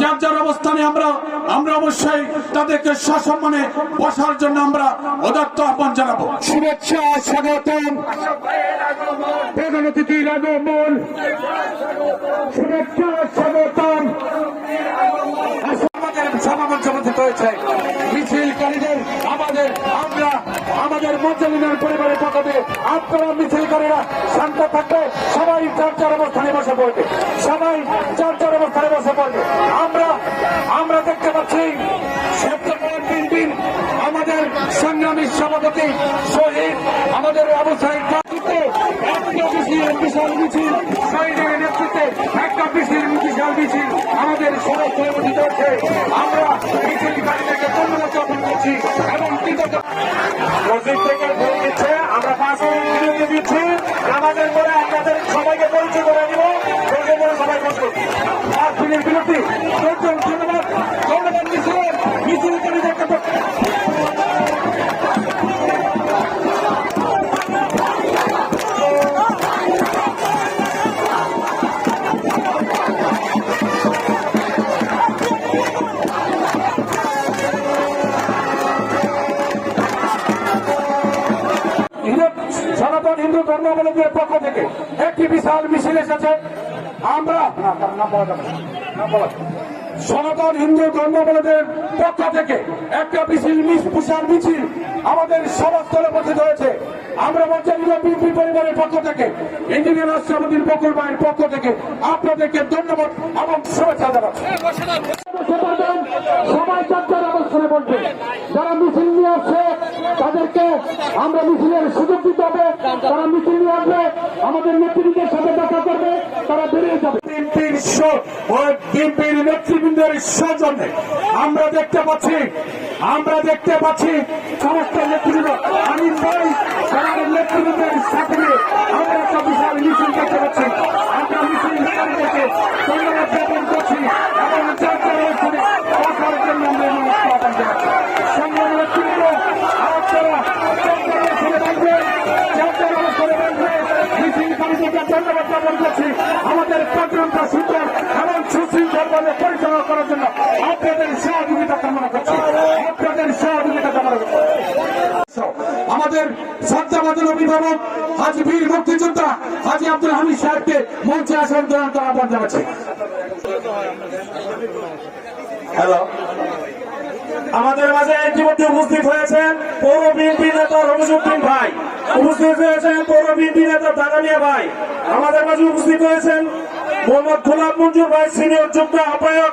যার যার অবস্থানে আমরা আমরা অবশ্যই তাদেরকে সসম্মানে বসার জন্য আমরা অদত্ত আহ্বান জানাব। শুভেচ্ছা, স্বাগতম। প্রধান অতিথির শুভেচ্ছা আমাদের সমাগম সমর্থিত হয়েছে। মিছিলকারীদের আমাদের, আমরা, আমাদের মঞ্চলিনের পরিবারের পক্ষ থেকে আপনারা মিছিলকারীরা শান্ত থাকবে। সবাই চার চার অবস্থানে বসে পড়বে। সবাই চার চার অবস্থানে বসে পড়বে। আমরা আমরা দেখতে পাচ্ছি সেপ্টেম্বর তিন দিন আমাদের সংগ্রামী সভাপতি শহীদ, আমাদের অবস্থায় একটা মিছিল, বিশাল মিছিল শহীদের নেতৃত্বে একটা মিছিল বিশাল মিছিল, আমাদের সড়ক হচ্ছে আমরা ধর্মাবলম্বীর পক্ষ থেকে একটি বিশাল মিছিল এসেছে আমরা। সনাতন হিন্দু ধর্মাবলম্বীর পক্ষ থেকে একটা মিছিল বিশাল মিছিল আমাদের সভাস্থলে উপস্থিত হয়েছে আমরা মঞ্চালিত বিএনপি পরিবারের পক্ষ থেকে ইঞ্জিনিয়ার রাষ্ট্রপতির বকুল ভাইয়ের পক্ষ থেকে আপনাদেরকে ধন্যবাদ এবং শুভেচ্ছা জানাচ্ছি সবাই চার চার অবস্থানে বলবে, যারা মিছিল নিয়ে আসছে আমরা মিছিলের সুযোগ দিতে হবে, তারা মিছিল নিয়ে আসবে, আমাদের নেতৃত্বের সাথে দেখা করবে, তারা বেরিয়ে যাবে। নেতৃবৃন্দের সৌজন্যে আমরা দেখতে পাচ্ছি, আমরা দেখতে পাচ্ছি সমস্ত নেতৃবৃন্দ। আমি ভাই নেতৃবৃন্দের সাথে আমরা একটা বিশাল মিছিল দেখতে পাচ্ছি। আমরা মিছিল কারীদেরকে ধন্যবাদ জ্ঞাপন করছি এবং যার যার অবস্থানে বসার জন্য আমরা এই মানুষকে আহ্বান জানাচ্ছি সংগ্রামী নেতৃবৃন্দ আপনারা যার যার অবস্থানে বসবেন, যার যার অবস্থানে বসবেন, মিছিলকারীদেরকে ধন্যবাদ জ্ঞাপন করছি আমাদের প্রোগ্রামটা সুন্দর এবং সুশৃঙ্খলভাবে পরিচালনা করার জন্য আপনাদের সহযোগিতা কামনা করছি। আপনাদের সহযোগিতা কামনা করছি। আমাদের শ্রদ্ধাবাদন অভিভাবক হাজি বীর মুক্তিযোদ্ধা হাজি আব্দুল হামিদ সাহেবকে মঞ্চে আসন গ্রহণ করার আহ্বান জানাচ্ছি। হ্যালো আমাদের মাঝে ইতিমধ্যে উপস্থিত হয়েছেন পৌর বিএনপি নেতা রমিজুদ্দিন ভাই। উপস্থিত হয়েছেন পৌর বিএনপি নেতা দাদানিয়া ভাই। আমাদের মাঝে উপস্থিত হয়েছেন মোহাম্মদ গোলাম মঞ্জুর ভাই সিনিয়র যুগ্ম আহ্বায়ক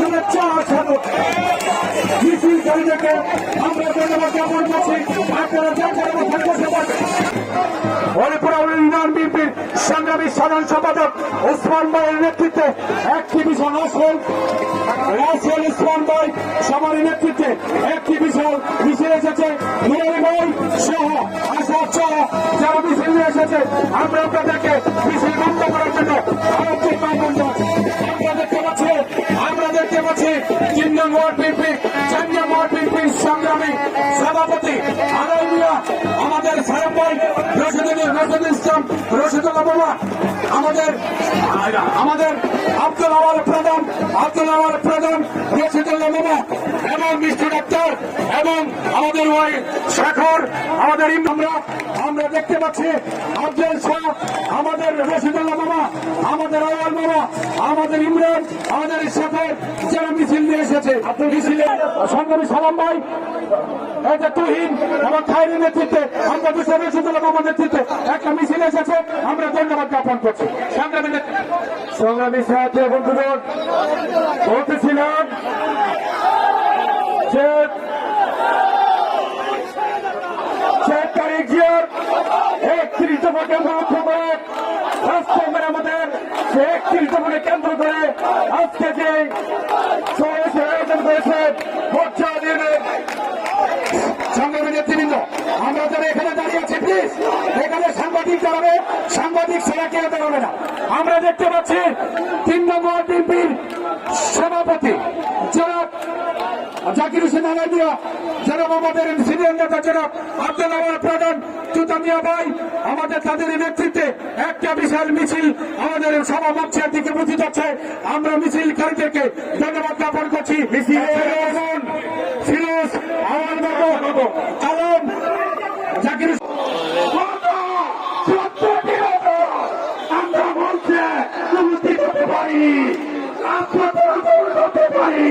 শুভেচ্ছা স্বাগত মিছিলকারীদেরকে আমরা ধন্যবাদ জ্ঞাপন সংগ্রামী সাধারণ সম্পাদক ওসমান ভাইয়ের নেতৃত্বে একটি বিশাল আসল। রাসেল ইসলাম ভাই সবার নেতৃত্বে একটি বিশাল মিছিল এসেছে। নুরানি ভাই সহ আসাদ সহ যারা মিছিল নিয়ে এসেছে, আমরা আপনাদেরকে মিছিল বন্ধ করার জন্য আরেকটি আহ্বান জানাচ্ছি আমরা দেখতে পাচ্ছি আমরা দেখতে পাচ্ছি তিন নং ওয়ার্ড বিএনপি বিএনপির সংগ্রামী সভাপতি মিয়া, আমাদের সাহেব ভাই রশিদুল রশিদুল ইসলাম রশিদুল্লাহ বাবা আমাদের আমাদের আব্দুল আওয়াল প্রধান, আব্দুল আওয়াল প্রধান রশিদুল্লাহ বাবা এবং মিষ্টি ডাক্তার এবং আমাদের ওই শেখর, আমাদের আমরা আমরা দেখতে পাচ্ছি আব্দুল শাহ, আমাদের রশিদুল্লাহ বাবা আমাদের আওয়াল বাবা আমাদের ইমরান আমাদের শেখর যারা মিছিল নিয়ে এসেছে মিছিলে সংগ্রামী সালাম ভাই যে তুহিন এবং নেতৃত্বে আমরা নেতৃত্বে একটা মিছিল এসেছে আমরা ধন্যবাদ জ্ঞাপন করছি। সংগ্রামী সংগ্রামী সাহায্য বন্ধুগণ বলতেছিলাম যে একত্রিশ কেন্দ্র লক্ষ্য করে রাষ্ট্র আমাদের একত্রিশ দফাকে কেন্দ্র করে আজকে যে সমাবেশের আয়োজন করেছেন মোর্চা নির্ণয় সংগ্রামী নেতৃবৃন্দ, আমরা যারা এখানে দাঁড়িয়ে আছি প্লিজ এখানে সাংবাদিক দাঁড়াবে সাংবাদিক ছাড়া কেউ দাঁড়াবে না। আমরা দেখতে পাচ্ছি তিন নম্বর বিএনপির সভাপতি, জনাব জাকির হোসেন আলাদিয়া জনাব আমাদের সিনিয়র নেতা জনাব আব্দুল আমার প্রধান চুতামিয়া ভাই আমাদের তাদের নেতৃত্বে একটা বিশাল মিছিল আমাদের সভা মঞ্চের দিকে বুঝে যাচ্ছে। আমরা মিছিলকারীদেরকে ধন্যবাদ জ্ঞাপন করছি। মিছিল ফিরোজ আমার বাবু আলম জাকির আমরা বলছে উন্নতি করতে পারি আপনাদের করতে পারি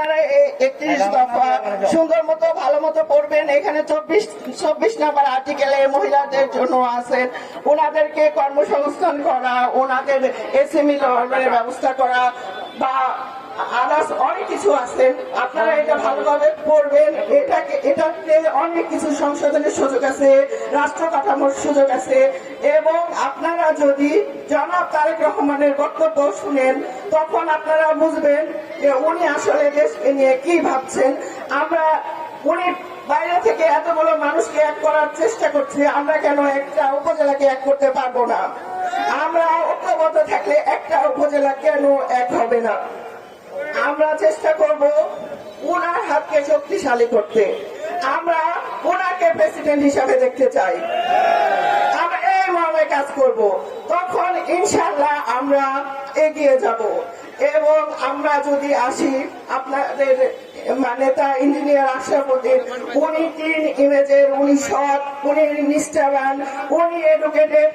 আপনারা একত্রিশ দফা সুন্দর মতো ভালো মতো পড়বেন। এখানে চব্বিশ চব্বিশ নাম্বার আর্টিকেলে মহিলাদের জন্য আছেন। ওনাদেরকে কর্মসংস্থান করা ওনাদের এসএমই লোনের ব্যবস্থা করা বা আদার্স অনেক কিছু আছে। আপনারা এটা ভালোভাবে পড়বেন। এটাকে এটাতে অনেক কিছু সংশোধনের সুযোগ আছে রাষ্ট্র কাঠামোর সুযোগ আছে। এবং আপনারা যদি জনাব তারেক রহমানের বক্তব্য শুনেন তখন আপনারা বুঝবেন যে উনি আসলে দেশকে নিয়ে কি ভাবছেন, আমরা উনি বাইরে থেকে এতগুলো মানুষকে এক করার চেষ্টা করছে, আমরা কেন একটা উপজেলাকে এক করতে পারব না? আমরা ঐক্যবদ্ধ থাকলে একটা উপজেলা কেন এক হবে না? আমরা চেষ্টা করব ওনার হাতকে শক্তিশালী করতে। আমরা ওনাকে প্রেসিডেন্ট হিসাবে দেখতে চাই। আমরা এই মর্মে কাজ করব। তখন ইনশাল্লাহ আমরা এগিয়ে যাব। এবং আমরা যদি আসি, আপনাদের মানে তা ইঞ্জিনিয়ার আশরাফুদ্দিন, উনি তিন ইমেজের, উনি সৎ, উনি নিষ্ঠাবান, উনি এডুকেটেড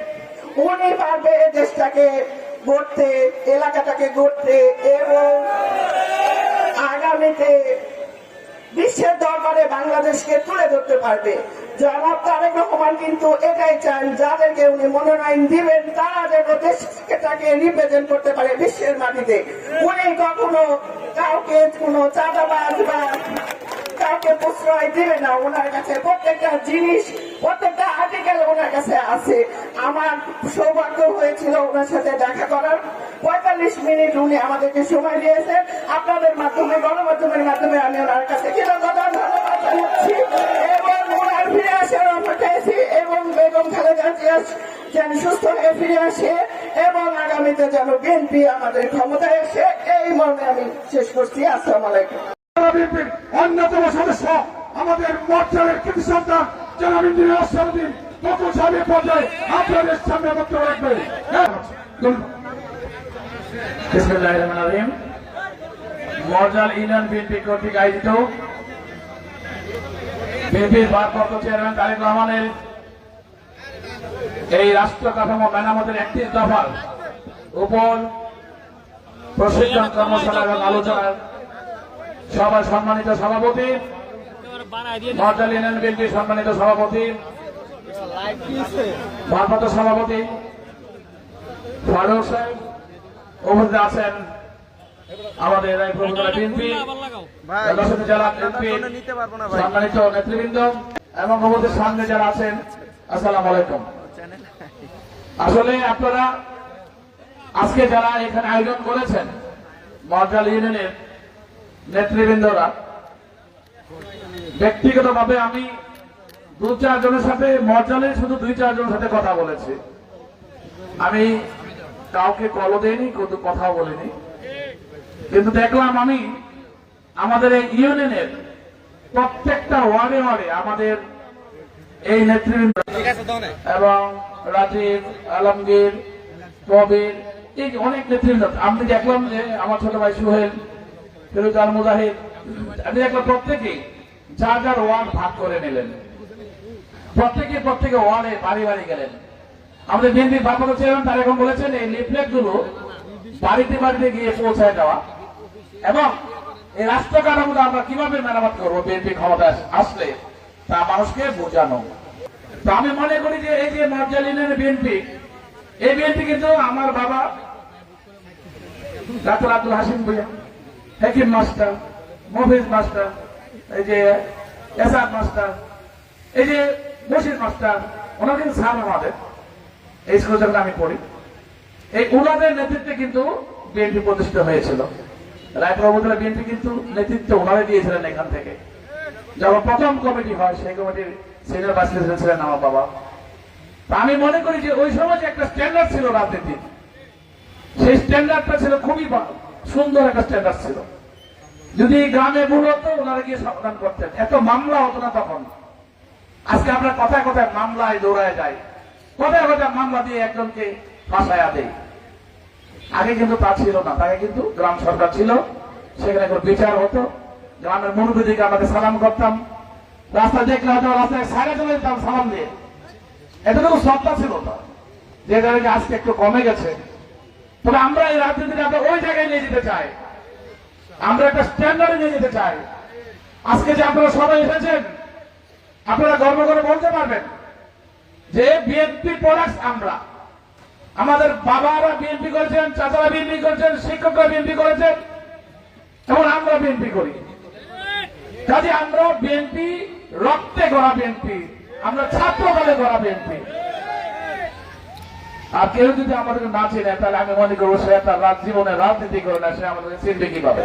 উনি পারবে দেশটাকে গড়তে, এলাকাটাকে গড়তে এবং আগামীতে বিশ্বের দরবারে বাংলাদেশকে তুলে ধরতে পারবে। জনাব তারেক রহমান কিন্তু এটাই চান, যাদেরকে উনি মনোনয়ন দিবেন, তারা যেন দেশটাকে রিপ্রেজেন্ট করতে পারে বিশ্বের মাটিতে। উনি কখনো কাউকে কোনো চাঁদাবাজ বা কাউকে প্রশ্রয় দিবে না, ওনার কাছে প্রত্যেকটা জিনিস, প্রত্যেকটা আর্টিকেল ওনার কাছে আছে। আমার সৌভাগ্য হয়েছিল ওনার সাথে দেখা করার। পঁয়তাল্লিশ মিনিট উনি আমাদেরকে সময় দিয়েছেন। আপনাদের মাধ্যমে, গণমাধ্যমের মাধ্যমে আমি ওনার কাছে কৃতজ্ঞতা ধন্যবাদ এবং ওনার ফিরে আসার অপেক্ষায় আছি এবং বেগম খালেদা জিয়া যেন সুস্থ হয়ে ফিরে আসে এবং আগামীতে যেন বিএনপি আমাদের ক্ষমতায় এসে এই মর্মে আমি শেষ করছি আসসালামু আলাইকুম বিএনপির অন্যতম সদস্য আমাদের মোর্চারের কৃতি সন্তান জনাব ইঞ্জিনিয়ার আসসালামুদ্দিন নতুন সাহেব পর্যায়ে আপনাদের সামনে বক্তব্য রাখবে মর্জাল ইউনিয়ন বিএনপি কর্তৃক আয়োজিত বিএনপির ভারপ্রাপ্ত চেয়ারম্যান তারেক রহমানের এই রাষ্ট্র কাঠামো মেরামতের একত্রিশ দফার উপর প্রশিক্ষণ কর্মশালা এবং আলোচনার সভার সম্মানিত সভাপতি মর্জাল ইউনিয়ন বিএনপির সম্মানিত সভাপতি, ভারপ্রাপ্ত সভাপতি ফারুক সাহেব উপস্থিত আছেন। আমাদের এই প্রভুতলা বিএনপি জেলা বিএনপি সম্মানিত নেতৃবৃন্দ এবং আমাদের সামনে যারা আছেন আসসালামু আলাইকুম। আসলে আপনারা আজকে যারা এখানে আয়োজন করেছেন মর্জাল ইউনিয়নের নেতৃবৃন্দরা ব্যক্তিগতভাবে আমি দু চারজনের সাথে মর্জালের শুধু দুই চারজনের সাথে কথা বলেছি। আমি কাউকে কল দেয়নি কিন্তু কথাও বলিনি। কিন্তু দেখলাম আমি আমাদের এই ইউনিয়নের প্রত্যেকটা ওয়ার্ডে ওয়ার্ডে আমাদের এই নেতৃবৃন্দ এবং রাজীব আলমগীর কবির এই অনেক নেতৃবৃন্দ। আমি দেখলাম যে আমার ছোট ভাই সুহেল ফিরোজ আল মুজাহিদ আমি দেখলাম প্রত্যেকেই যার যার ওয়ার্ড ভাগ করে নিলেন। প্রত্যেকে প্রত্যেকে ওয়ার্ডে বাড়ি বাড়ি গেলেন। আমাদের বিএনপির ভারপ্রাপ্ত চেয়ারম্যান তারা এখন বলেছেন এই লিফলেটগুলো বাড়িতে বাড়িতে গিয়ে পৌঁছায় দেওয়া। এবং এই রাষ্ট্র কাঠামোটা আমরা কীভাবে মেরামত করব? বিএনপি ক্ষমতা আসলে তা মানুষকে বোঝানো। তো আমি মনে করি যে এই যে মর্যালিনের বিএনপি, এই বিএনপি কিন্তু আমার বাবা doctor Abdul Hashim Bhuiya, Hakim master, Mofiz master, এই যে এসাদ মাস্টার, এই যে বশির মাস্টার, ওনার কিন্তু স্যার আমাদের। এই স্কুল আমি পড়ি, এই ওনাদের নেতৃত্বে কিন্তু বিএনপি প্রতিষ্ঠিত হয়েছিল। বিএনপি কিন্তু নেতৃত্ব দিয়েছিলেন এখান থেকে। যখন প্রথম কমিটি হয়, সেই কমিটির সিনিয়র ভাইস প্রেসিডেন্ট ছিলেন আমার বাবা। আমি মনে করি যে ওই সময় একটা স্ট্যান্ডার্ড ছিল রাজনীতির, সেই স্ট্যান্ডার্ডটা ছিল খুবই সুন্দর একটা স্ট্যান্ডার্ড ছিল। যদি গ্রামে ভুল হতো, ওনারা গিয়ে সমাধান করতেন। এত মামলা হতো না তখন। আজকে আমরা কথায় কথায় মামলায় দৌড়ায় যাই। কথায় কথায় মামলা দিয়ে একজনকে ফাঁসায়া দেয় আগে কিন্তু তা ছিল না, তাকে কিন্তু গ্রাম সরকার ছিল, সেখানে বিচার হতো। গ্রামের মুরব্বীদিকে আমাদের সালাম করতাম। রাস্তা দেখলে হয়তো রাস্তায় সাইডে চলে যেতাম সালাম দিয়ে। এতটুকু শ্রদ্ধা ছিল না। যে জায়গায় আজকে একটু কমে গেছে। তবে আমরা এই রাজনীতিটা ওই জায়গায় নিয়ে যেতে চাই। আমরা একটা স্ট্যান্ডার্ডে নিয়ে যেতে চাই। আজকে যে আপনারা সবাই এসেছেন, আপনারা গর্ব করে বলতে পারবেন যে বিএনপি প্রোডাক্ট আমরা। আমাদের বাবারা বিএনপি করেছেন, চাচারা বিএনপি করেছেন, শিক্ষকরা বিএনপি করেছেন এবং আমরা বিএনপি করি। কাজে আমরা বিএনপি, রক্তে গড়া বিএনপি, আমরা ছাত্রকালে গড়া বিএনপি। আর কেউ যদি আমাদেরকে না চেনে, তাহলে আমি মনে করব সে তার জীবনে রাজনীতি করে না, সে আমাদেরকে চিনবে কীভাবে।